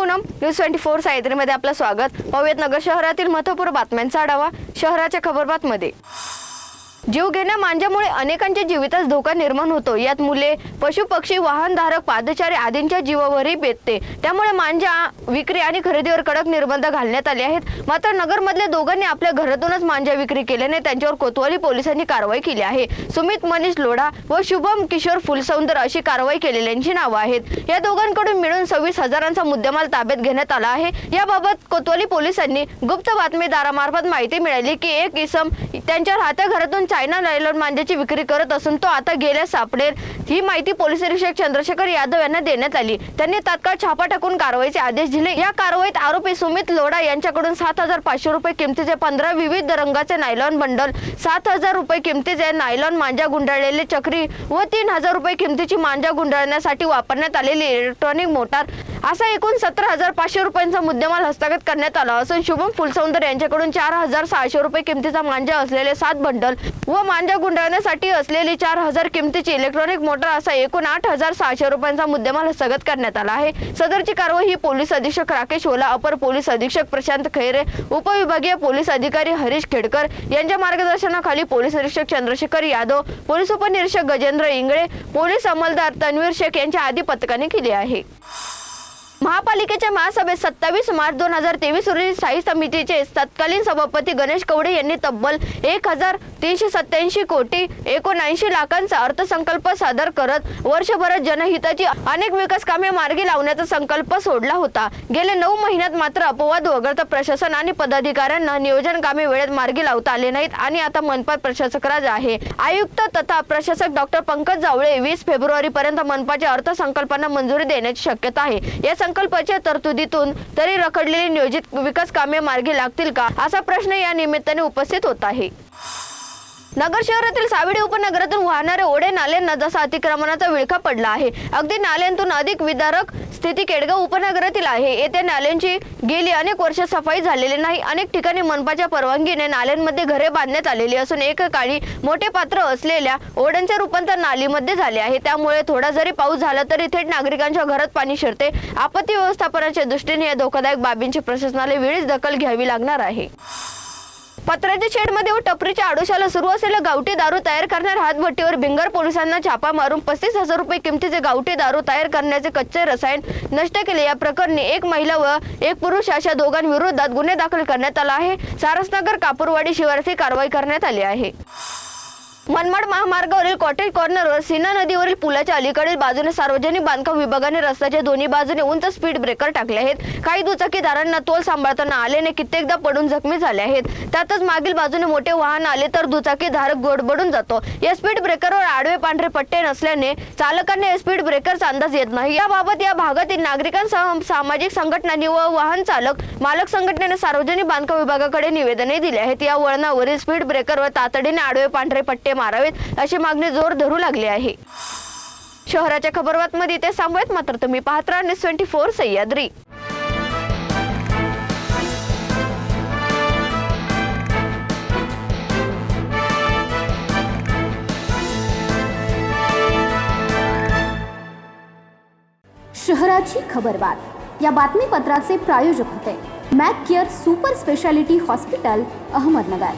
Poonam news twenty four सायत्रीमध्ये आपलं स्वागत. पाहूयात नगर शहरातील महत्त्वपूर्ण बातम्यांचा आढावा शहराच्या खबरबातमध्ये जीव घेण्या मांजामुळे अनेकांच्या जीवितास धोका निर्माण होतो. यात मुले पशु पक्षी वाहनधारक पादचारी आदींच्या जीवावरही बेतते. त्यामुळे मांजा विक्री आणि खरेदीवर कडक निर्बंध घालण्यात आले आहेत. मात्र नगरमधल्या दोघांनी आपल्या घरातूनच मांजा विक्री केल्याने त्यांच्यावर कोतवाली पोलिसांनी कारवाई केली आहे. सुमित मनीष लोढा व शुभम किशोर फुलसौंदर अशी कारवाई केलेल्यांची नावं आहेत. या दोघांकडून मिळून सव्वीस हजारांचा मुद्देमाल ताब्यात घेण्यात आला आहे. याबाबत कोतवाली पोलिसांनी गुप्त बातमीदारामार्फत माहिती मिळाली की एक इसम त्यांच्या राहत्या घरातून चायना नायलॉन मांजाची विक्री करत असून तो आता गेल्यास सापडेल. ही माहिती पोलीस निरीक्षक चंद्रशेखर यादव यांना देण्यात आली. त्यांनी तात्काळ छापा टाकून कारवाईचे आदेश दिले. या कारवाईत आरोपी सुमित लोढा यांच्याकडून सात हजार पाचशे रुपये किमतीचे पंधरा विविध रंगाचे नायलॉन बंडल सात हजार रुपये किमतीचे नायलॉन मांजा गुंडाळलेले चक्री व तीन हजार रुपये किमतीची मांजा गुंडाळण्यासाठी वापरण्यात आलेली इलेक्ट्रॉनिक मोटार असा एकूण सतरा हजार पाचशे रुपयांचा मुद्देमाल हस्तगत करण्यात आला असून शुभम फुलसौंदर यांच्याकडून चार हजार सहाशे रुपये किमतीचा मांजा असलेले सात बंडल व मांजा गुंडाळण्यासाठी असलेली चार हजार किमतीची इलेक्ट्रॉनिक मोटर असा एकूण आठ हजार सहाशे रुपयांचा मुद्देमाल हस्तगत करण्यात आला आहे. सदरची कारवाई ही पोलीस अधीक्षक राकेश ओला अपर पोलीस अधीक्षक प्रशांत खैरे उपविभागीय पोलीस अधिकारी हरीश खेडकर यांच्या मार्गदर्शनाखाली पोलीस निरीक्षक चंद्रशेखर यादव पोलीस उपनिरीक्षक गजेंद्र इंगळे पोलीस अंमलदार तन्वीर शेख यांच्या आदी पथकाने केली आहे. महापालिकेच्या महासभेत सत्तावीस मार्च दोन हजार तेवीस रोजी स्थायी समितीचे तत्कालीन सभापती गणेश कवडे यांनी तब्बल एक हजार तीनशे सत्याऐंशी कोटी एकोणऐंशी लाखांचा अर्थसंकल्प सादर करत वर्षभरात जनहिताची अनेक विकास कामे मार्गी लावण्याचा संकल्प सोडला होता. गेल्या नऊ महिन्यात मात्र अपवाद वगळता प्रशासन आणि पदाधिकाऱ्यांना नियोजन कामे वेळेत मार्गी लावता आले नाहीत आणि आता मनपा प्रशासक राज आहे. आयुक्त तथा प्रशासक डॉक्टर पंकज जावळे वीस फेब्रुवारी पर्यंत मनपाच्या अर्थसंकल्पांना मंजुरी देण्याची शक्यता आहे. या संकल्पाच्या तरतुदीतून तरी रखडलेली नियोजित विकास कामे मार्गी लागतील का? असा प्रश्न या निमित्ताने उपस्थित होत आहे. नगर शहरातील सावेडी उपनगरातून वाहणारे ओढे नाल्यांना जसा अतिक्रमणाचा विळखा पडला आहे अगदी नाल्यांतून अधिक विदारक स्थिती केडगाव उपनगरातील आहे. येथे नाल्यांची गेली अनेक वर्ष सफाई झालेली नाही. अनेक ठिकाणी मनपाच्या परवानगीने नाल्यांमध्ये घरे बांधण्यात आलेली असून एकेकाळी मोठे पात्र असलेल्या ओढ्यांचे रूपांतर नालीमध्ये झाले आहे. त्यामुळे थोडा जरी पाऊस झाला तरी थेट नागरिकांच्या घरात पाणी शिरते. आपत्ती व्यवस्थापनाच्या दृष्टीने या धोकादायक बाबींची प्रशासनाला वेळीच दखल घ्यावी लागणार आहे. पत्र्याच्या शेडमध्ये व टपरीच्या आडोशाला सुरू असलेल्या गावठी दारू तयार करणाऱ्या हातभट्टीवर भिंगर पोलिसांना छापा मारून पस्तीस हजार रुपये किमतीचे गावठी दारू तयार करण्याचे कच्चे रसायन नष्ट केले. या प्रकरणी एक महिला व एक पुरुष अशा दोघांविरोधात गुन्हे दाखल करण्यात आला आहे. सारसनगर कापूरवाडी शिवारात ही कारवाई करण्यात आली आहे. मनमाड महामार्गावरील कॉटेज कॉर्नरवर सीना नदीवरील पुलाच्या अलीकडील बाजूने सार्वजनिक बांधकाम विभागाने रस्त्याच्या दोन्ही बाजूने उंच स्पीड ब्रेकर टाकले आहेत. काही दुचाकीदारांना तोल सांभाळताना आल्याने कित्येकदा पडून जखमी झाले आहेत. त्यातच मागील बाजूने मोठे वाहन आले तर दुचाकीधारक गोडबडून जातो. या स्पीड ब्रेकरवर आडवे पांढरे पट्टे नसल्याने चालकांना या स्पीड ब्रेकरचा अंदाज येत नाही. याबाबत या भागातील नागरिकांसह सामाजिक संघटनांनी व वाहन चालक मालक संघटनेने सार्वजनिक बांधकाम विभागाकडे निवेदने दिले आहेत. या वळणावरील स्पीड ब्रेकरवर तातडीने आडवे पांढरे पट्टे मारावेत अशी मागणी जोर धरू लागली आहे. शहराच्या खबरबातमध्ये ते सांगूयात मात्र तुम्ही पाहत राहा न्यूज ट्वेंटी फोर सह्याद्री. शहराची खबरबात या बातमीपत्राचे प्रायोजक होते. Mac care super speciality hospital Ahmednagar.